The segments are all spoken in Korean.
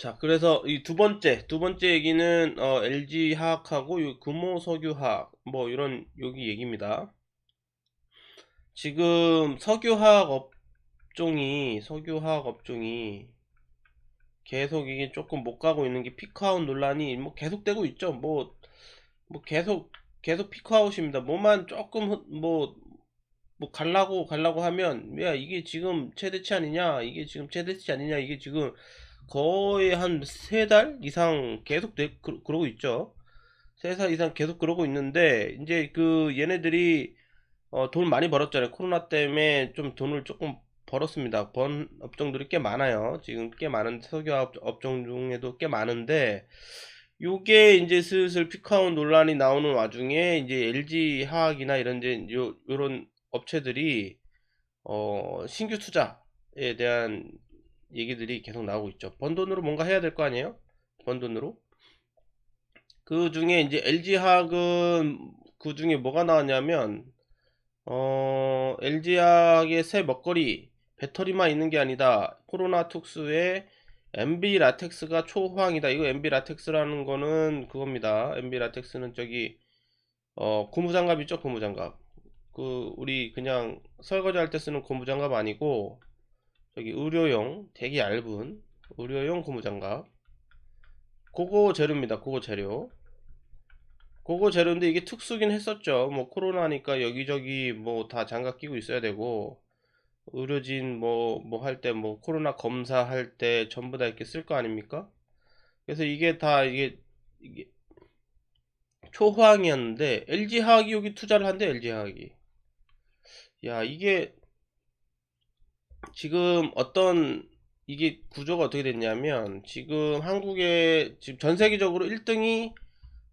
자, 그래서 이 두 번째, 두 번째 얘기는 어, LG 화학하고 요 금호 석유 화학 뭐 이런 여기 얘기입니다. 지금 석유 화학 업종이 석유 화학 업종이 계속 이게 조금 못 가고 있는 게 피크아웃 논란이 뭐 계속되고 있죠. 뭐뭐 계속 계속 피크아웃입니다. 뭐만 조금 흐- 뭐뭐 갈라고 갈라고 하면 야 이게 지금 최대치 아니냐 이게 지금 최대치 아니냐 이게 지금 거의 한 세 달 이상 계속 돼, 그, 그러고 있죠. 세달 이상 계속 그러고 있는데 이제 그 얘네들이 어, 돈 많이 벌었잖아요. 코로나 때문에 좀 돈을 조금 벌었습니다. 번 업종들이 꽤 많아요. 지금 꽤 많은 석유화학 업종 중에도 꽤 많은데 요게 이제 슬슬 피크아웃 논란이 나오는 와중에 이제 LG 화학이나 이런 이제 요 요런 업체들이 어 신규 투자에 대한 얘기들이 계속 나오고 있죠. 번 돈으로 뭔가 해야 될 거 아니에요? 번 돈으로. 그 중에 이제 LG 화학은 그 중에 뭐가 나왔냐면 어 LG 화학의 새 먹거리 배터리만 있는 게 아니다. 코로나 특수에 MB 라텍스가 초호황이다. 이거 MB 라텍스라는 거는 그겁니다. MB 라텍스는 저기 어 고무장갑 있죠? 고무장갑. 그 우리 그냥 설거지 할 때 쓰는 고무장갑 아니고 저기 의료용 되게 얇은 의료용 고무장갑. 그거 재료입니다. 그거 재료. 그거 재료인데 이게 특수긴 했었죠. 뭐 코로나니까 여기저기 뭐 다 장갑 끼고 있어야 되고 의료진 뭐 뭐 할때뭐 코로나 검사할 때 전부 다 이렇게 쓸 거 아닙니까? 그래서 이게 다 이게 이게 초호황이었는데 LG 화학이 여기 투자를 한대 LG 화학이. 야, 이게 지금 어떤 이게 구조가 어떻게 됐냐면 지금 한국의 지금 전 세계적으로 1등이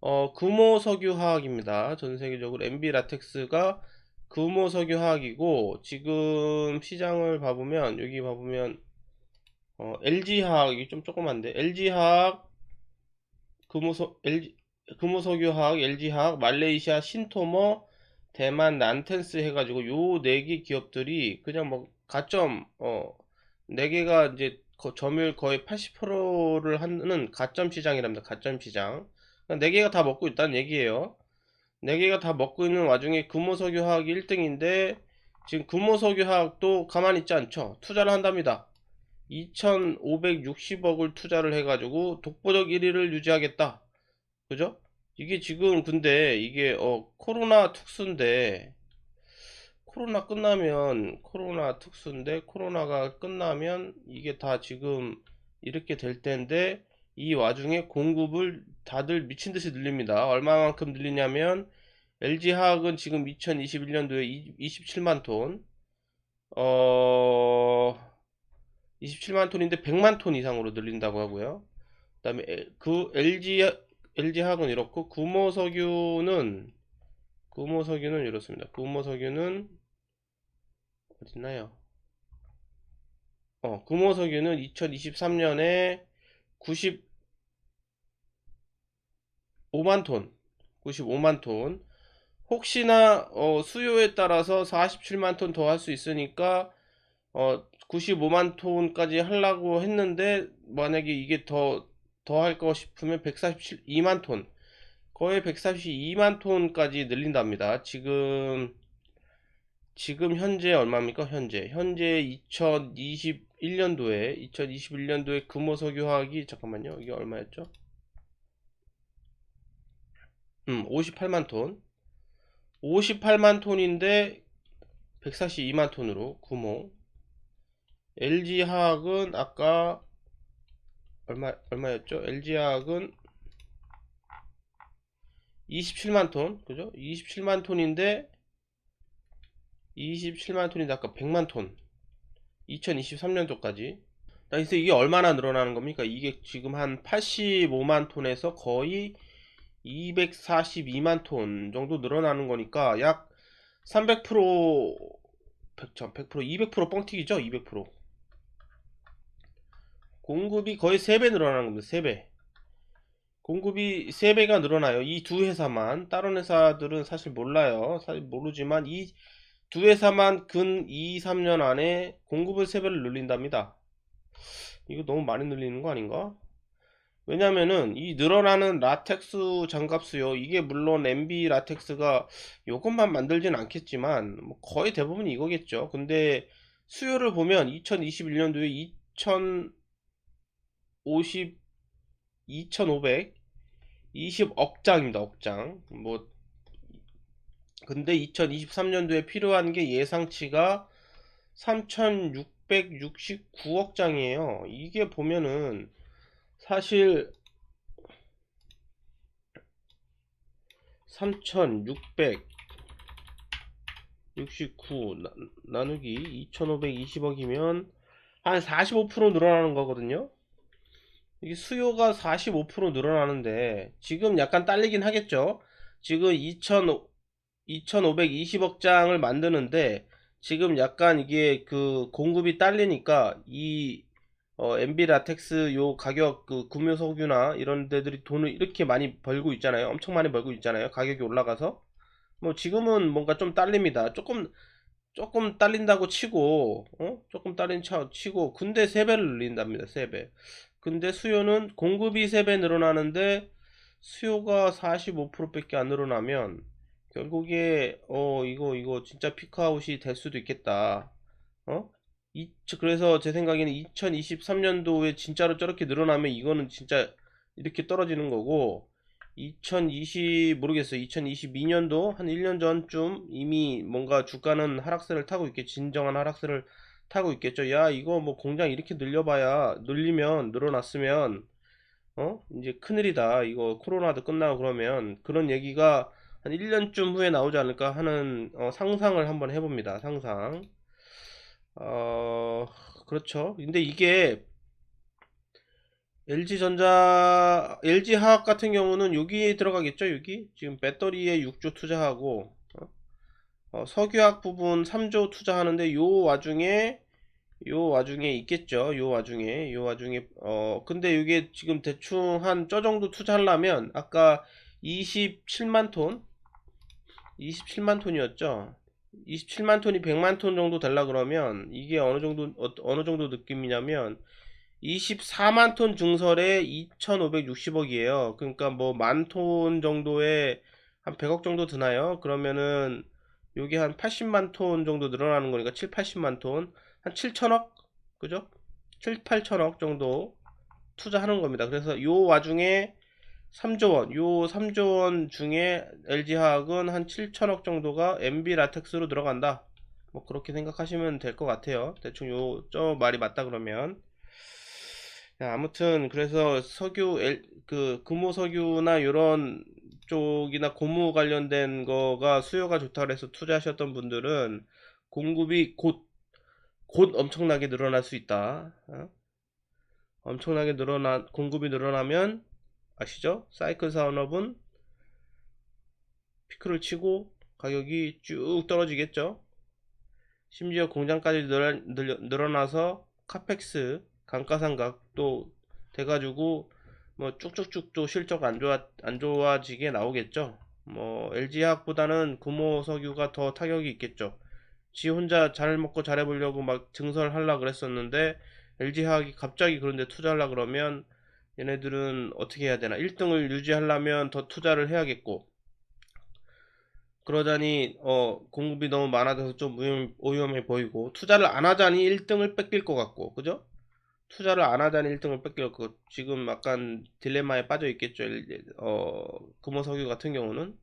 어, 금호 석유화학입니다. 전 세계적으로 MB 라텍스가 금호 석유화학이고 지금 시장을 봐보면 여기 봐보면 어, LG화학이 좀 조그만데 LG화학 금호 석 LG 금호 석유화학 LG화학 말레이시아 신토머 대만 난텐스 해가지고 요 네 개 기업들이 그냥 뭐 가점 어네 개가 이제 거- 점유율 거의 80%를 하는 가점 시장이랍니다. 가점 시장. 네 개가 다 먹고 있다는 얘기예요. 네 개가 다 먹고 있는 와중에 금호석유 화학이 1등인데 지금 금호석유 화학도 가만히 있지 않죠. 투자를 한답니다. 2,560억을 투자를 해가지고 독보적 1위를 유지하겠다. 그죠? 이게 지금 근데 이게 어 코로나 특수인데 코로나 끝나면 코로나 특수인데 코로나가 끝나면 이게 다 지금 이렇게 될 텐데 이 와중에 공급을 다들 미친 듯이 늘립니다. 얼마만큼 늘리냐면 LG 화학은 지금 2021년도에 27만 톤, 어 27만 톤인데 100만 톤 이상으로 늘린다고 하고요. 그다음에 에- 그 LG LG 화학은 이렇고 구모석유는 구모석유는 이렇습니다. 구모석유는 어딨나요? 어, 구모석유는 2023년에 95만 톤, 95만 톤. 혹시나 어, 수요에 따라서 47만 톤 더 할 수 있으니까 어, 95만 톤까지 하려고 했는데 만약에 이게 더 더 할 거 싶으면 142만 톤, 거의 142만 톤까지 늘린답니다. 지금 지금 현재 얼마입니까? 현재 현재 2021년도에 2021년도에 금호석유화학이 잠깐만요. 이게 얼마였죠? 음, 58만 톤. 58만 톤인데 142만 톤으로 금호. LG화학은 아까 얼마 얼마였죠? LG화학은 27만 톤, 그죠? 27만 톤인데 27만 톤인데 아까 100만 톤. 2023년도까지. 그래서 이게 얼마나 늘어나는 겁니까? 이게 지금 한 85만 톤에서 거의 242만 톤 정도 늘어나는 거니까 약 300%, 100, 100%, 200% 뻥튀기죠? 200%. 공급이 거의 3배 늘어나는 겁니다. 3배. 공급이 3배가 늘어나요. 이 두 회사만. 다른 회사들은 사실 몰라요. 사실 모르지만 이 두 회사만 근 2, 3년 안에 공급을 3배를 늘린답니다. 이거 너무 많이 늘리는 거 아닌가? 왜냐면은 이 늘어나는 라텍스 장갑 수요 이게 물론 MB 라텍스가 요것만 만들진 않겠지만 뭐 거의 대부분 이거겠죠. 근데 수요를 보면 2021년도에 2050 2500 20억 장입니다. 억 장. 뭐 근데 2023년도에 필요한 게 예상치가 3669억 장이에요. 이게 보면은 사실 3669 나누기 2520억이면 한 45% 늘어나는 거거든요. 이게 수요가 45% 늘어나는데 지금 약간 딸리긴 하겠죠. 지금 2000, 2520억 장을 만드는데 지금 약간 이게 그 공급이 딸리니까 이 어, MB 라텍스 요 가격 그 구매 석유나 이런 데들이 돈을 이렇게 많이 벌고 있잖아요. 엄청 많이 벌고 있잖아요. 가격이 올라가서 뭐 지금은 뭔가 좀 딸립니다. 조금 조금 딸린다고 치고 어? 조금 딸린 차 치고 근데 3배를 늘린답니다. 3배. 근데 수요는 공급이 3배 늘어나는데 수요가 45%밖에 안 늘어나면 결국에 어 이거 이거 진짜 피크아웃이 될 수도 있겠다. 어? 이, 그래서 제 생각에는 2023년도에 진짜로 저렇게 늘어나면 이거는 진짜 이렇게 떨어지는 거고 2020 모르겠어요. 2022년도 한 1년 전쯤 이미 뭔가 주가는 하락세를 타고 있겠 진정한 하락세를 타고 있겠죠. 야, 이거 뭐 공장 이렇게 늘려봐야 늘리면 늘어났으면 어? 이제 큰일이다. 이거 코로나도 끝나고 그러면 그런 얘기가 한 1년쯤 후에 나오지 않을까 하는 어, 상상을 한번 해봅니다. 상상. 어, 그렇죠. 근데 이게 LG전자, LG화학 같은 경우는 여기에 들어가겠죠, 여기? 지금 배터리에 6조 투자하고, 어? 어, 석유학 부분 3조 투자하는데, 요 와중에, 요 와중에 있겠죠, 요 와중에, 요 와중에, 어, 근데 이게 지금 대충 한 저 정도 투자하려면, 아까 27만 톤? 27만 톤이었죠? 27만 톤이 100만 톤 정도 될라 그러면, 이게 어느 정도, 어, 어느 정도 느낌이냐면, 24만 톤 증설에 2,560억이에요. 그러니까 뭐 만 톤 정도에 한 100억 정도 드나요? 그러면은 요게 한 80만 톤 정도 늘어나는 거니까 7, 80만 톤. 한 7천억? 그죠? 7, 8천억 정도 투자하는 겁니다. 그래서 요 와중에 3조 원, 요 3조 원 중에 LG화학은 한 7천억 정도가 MB 라텍스로 들어간다. 뭐 그렇게 생각하시면 될 것 같아요. 대충 요, 저 말이 맞다 그러면. 야, 아무튼 그래서 석유 엘- 그 금호 석유나 이런 쪽이나 고무 관련된 거가 수요가 좋다 그래서 투자하셨던 분들은 공급이 곧곧 엄청나게 늘어날 수 있다. 어? 엄청나게 늘어나 공급이 늘어나면 아시죠? 사이클 산업은 피크를 치고 가격이 쭉 떨어지겠죠. 심지어 공장까지 늘, 늘, 늘어나서 카펙스 감가상각도 돼가지고 뭐 쭉쭉쭉 또 실적 안 좋아 안 좋아지게 나오겠죠. 뭐 LG화학보다는 금호 석유가 더 타격이 있겠죠. 지 혼자 잘 먹고 잘해보려고 막 증설하려 그랬었는데 LG화학이 갑자기 그런데 투자하려 그러면 얘네들은 어떻게 해야 되나? 1등을 유지하려면 더 투자를 해야겠고 그러자니 어 공급이 너무 많아져서 좀 위험, 위험해 보이고 투자를 안 하자니 1등을 뺏길 것 같고 그죠? 투자를 안 하자니 1등을 뺏길 것 지금 약간 딜레마에 빠져 있겠죠. 일- 어 금호석유 같은 경우는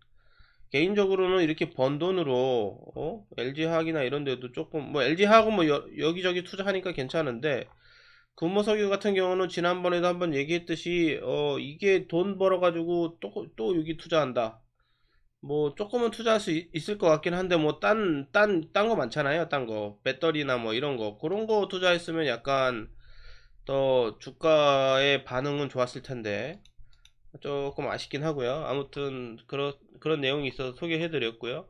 개인적으로는 이렇게 번 돈으로 어? LG화학이나 이런 데도 조금 뭐 LG화학은 뭐 여, 여기저기 투자하니까 괜찮은데 금호석유 같은 경우는 지난번에도 한번 얘기했듯이 어 이게 돈 벌어 가지고 또 또 여기 투자한다. 뭐 조금은 투자할 수 있, 을것 같긴 한데 뭐 딴 딴 딴 거 많잖아요. 딴 거 배터리나 뭐 이런 거 그런 거 투자했으면 약간 더 주가의 반응은 좋았을 텐데 조금 아쉽긴 하고요. 아무튼 그런 그런 내용이 있어서 소개해 드렸고요.